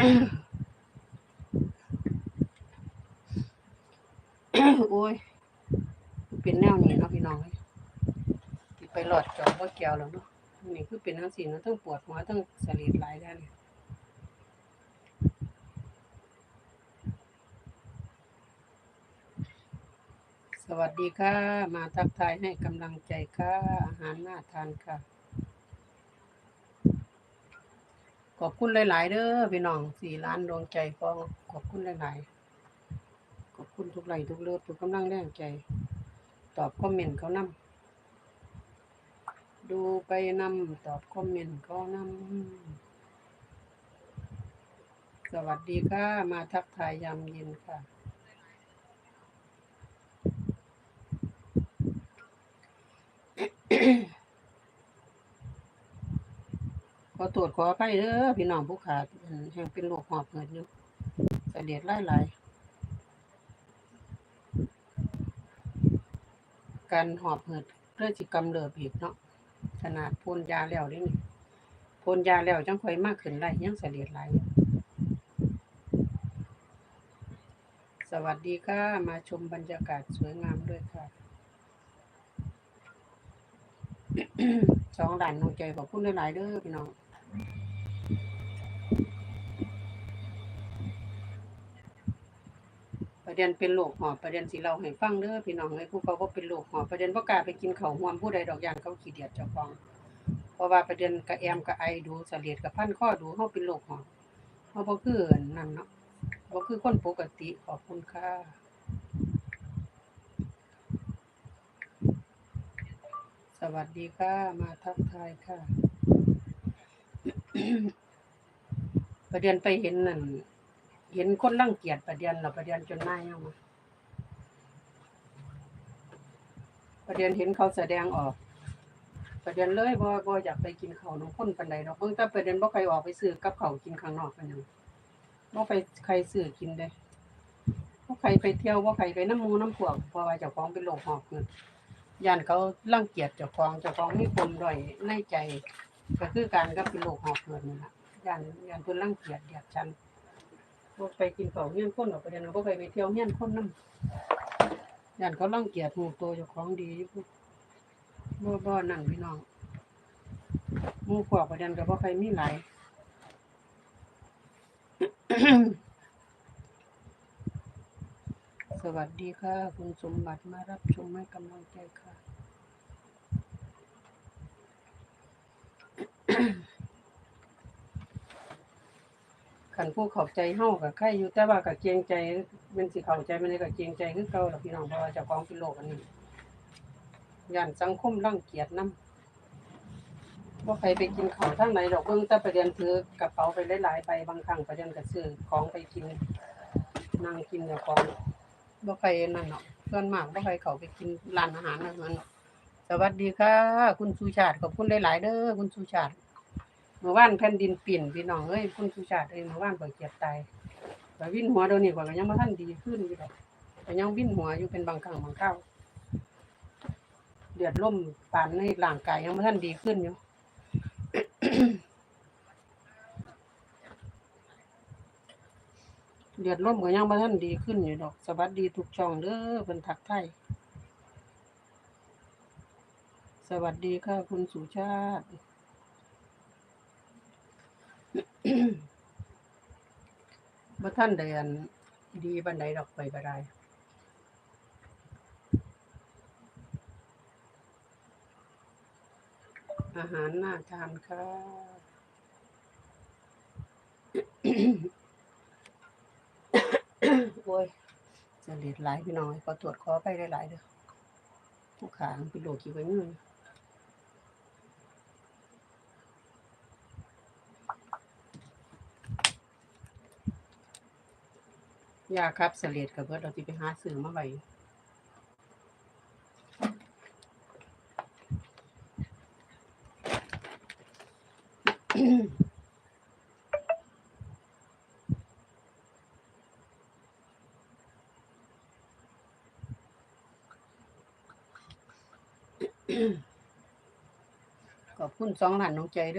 โอ้ย เป็นแนวนี้เนาะพี่น้องเอ้ยไปหลอดจอบ่แก้วแล้วเนาะนี่คือเป็นจังซี่เนาะทั้งปวดหัวทั้งสลีดไหลายด้เนี่ยสวัสดีค่ะ มาทักทายให้กำลังใจค่ะ อาหารน่าทานค่ะ ขอบคุณหลาย ๆ เด้อพี่น้องสี่ล้านดวงใจฟองขอบคุณหลาย ๆ ขอบคุณทุกไลค์ทุกเลิฟทุกกำลังแรงใจ ตอบคอมเมนต์เขานำดูไปนำตอบคอมเมนต์เขานำสวัสดีค่ะ มาทักทายยามเย็นค่ะ ขอตรวจขอไปเด้อพี่น้องผู้ขาดแห่งเป็นโรคหอบเหิดอยู่เสลียดหลายหลายการหอบเหิดเพื่อจิกำเริบอีกเนาะขนาดพ่นยาแล้วเด้นี่พ่นยาแล้วจังค่อยมากขึ้นไรยังเสลียดหลายอยู่สวัสดีค่ะ มาชมบรรยากาศสวยงามด้วยค่ะสองด่านน้องใจขอบคุณหลายๆเด้อพี่น้อง ประเด็นเป็นโรคหอบประเด็นสิเราให้ฟังเด้อพี่น้องให้ผู้เขาบ่เป็นโรคหอบประเด็นบ่กาไปกินเขาห่วมผู้ใดดอกยางเขาขี้เดียดเจ้าของเพราะว่าประเด็นกระแอมกระไอดูเสลียดกระพันข้อดูเฮาเป็นโรคหอบเฮาบ่คือนั่นเนาะบ่คือคนปกติขอบคุณค่ะสวัสดีค่ะ มาทักทายค่ะ ประเด็นไปเห็นนั่นเห็นคนรังเกียจประเด็นเราประเด็นจนหน้ายังมาประเด็นเห็นเขาแสดงออก ประเด็นเลยบ่บ่อยากไปกินข้าวน้ำข้นปานใดดอกเบิ่งแต่ประเด็นบ่ใครออกไปซื้อกับเขากินข้างนอกกันยังบ่ไปใครซื้อกินเด้บ่ใครไปเที่ยวบ่ใครไปน้ำมูน้ำพวกเพราะว่าเจ้าของเป็นโรคหอบเงินย่านเขารังเกียจเจ้าของเจ้าของมีปมด้อยในใจ ก็คือการกับเป็นโรคหอบเงินนี่ล่ะ ย่านย่านเพิ่นรังเกียจเดียดฉันบ่ไปกินข้าวเฮียนคนดอกไประเด็นว่าบ่ไปไปเที่ยวเฮียนคนนำย่านเขารังเกียจหมู่โตวเจ้าของดีอยู่พุบ่บ่นั่นพี่น้องหมู่พวกประเด็นก็บ่ใครมีหลาย สวัสดีค่ะ คุณสมบัติมารับชมให้กำลังใจค่ะ ขันผู้เข้าใจเฮากับใครอยู่แต่ว่ากับเกรงใจเป็นสิเข้าใจมันได้กับเกรงใจคือเก่าล่ะพี่น้องเพราะว่าเจ้าของเป็นโรคอันนี้ย่านสังคมรังเกียจนำบ่าใครไปกินข้าวทางไหนดอกเบิ่งแต่ประเด็นถือกระเป๋าไปหลายๆใบบางครั้งประเด็นก็ซื้อของไปกินนั่งกินเจ้าของบ่ใครนั่นเนาะส่วนมากบ่ใครเขาไปกินร้านอาหารนั่นมันเนาะสวัสดีค่ะ คุณสุชาติขอบคุณหลายๆเด้อคุณสุชาติ เมื่อวานแผ่นดินปิ่นพี่น้องเอ้ยคุณสุชาติเอ้ยเมื่อวานข่อยเกียดตายข่อยวิ่นหัวเดี๋ยวนี้ข่อยก็ยังบ่ทันดีขึ้นอยู่ดอกก็ยังวิ่นหัวอยู่เป็นบางครั้งบางคราวเดือดร่มปานในร่างกายยังบ่ทันดีขึ้นอยู่เดือดร่มก็ยังบ่ทันดีขึ้นอยู่ดอก สวัสดีทุกช่องเด้อเพิ่นทักไทยสวัสดีค่ะคุณสุชาติ บ่ท่านได้อันดีบันไดดอกไปบ่ได้อาหารน่าทานค่ะโอ้ยจะเลียดหลายพี่น้องขอตรวจขอไปหลายเด้อผู้ขาเป็นโรคกี่ไว้มือ ยาครับเสลียดกับเบิดเราสิไปหาซื้อมาไว้ขอบคุณสองหลานน้องใจเด้อ